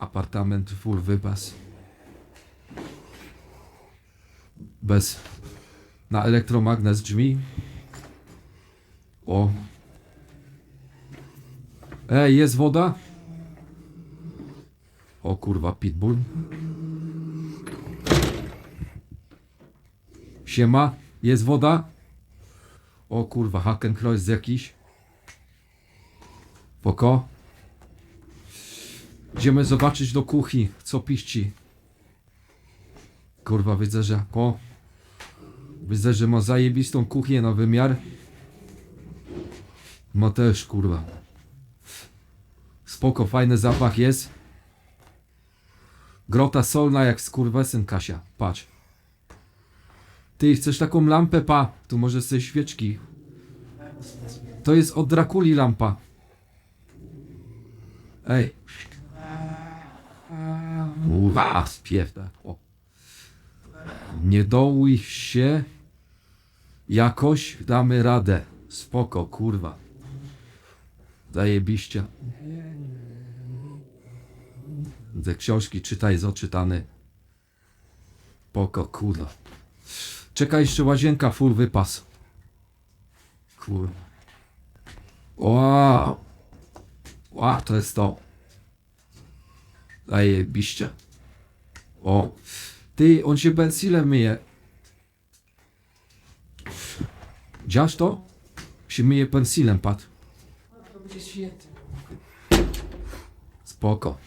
Apartament full wypas. Bez. Na elektromagnes drzwi. O. Ej, jest woda? O kurwa, pitbull. Siema, jest woda? O kurwa, Hakenkreuz jakiś. Poko. Idziemy zobaczyć do kuchni, co piści. Kurwa, widzę, że... O. Widzę, że ma zajebistą kuchnię na wymiar. Ma też, kurwa. Spoko, fajny zapach jest. Grota solna jak skurwesyn Kasia. Patrz. Ty chcesz taką lampę, pa? Tu może sobie świeczki. To jest od Drakuli lampa. Ej. Uwa, spiewda. O. Nie dołuj się. Jakoś damy radę. Spoko, kurwa. Zajebiście. Te książki czytaj z oczytany. Poko, kurwa. Czekaj, jeszcze łazienka, full wypas. Kurwa. Wow. Wow, to jest to. Zajebiście. O. Ty, on się bensilem myje. Widziałeś to? Się myje pensilem, pat. To będzie świetne. Spoko.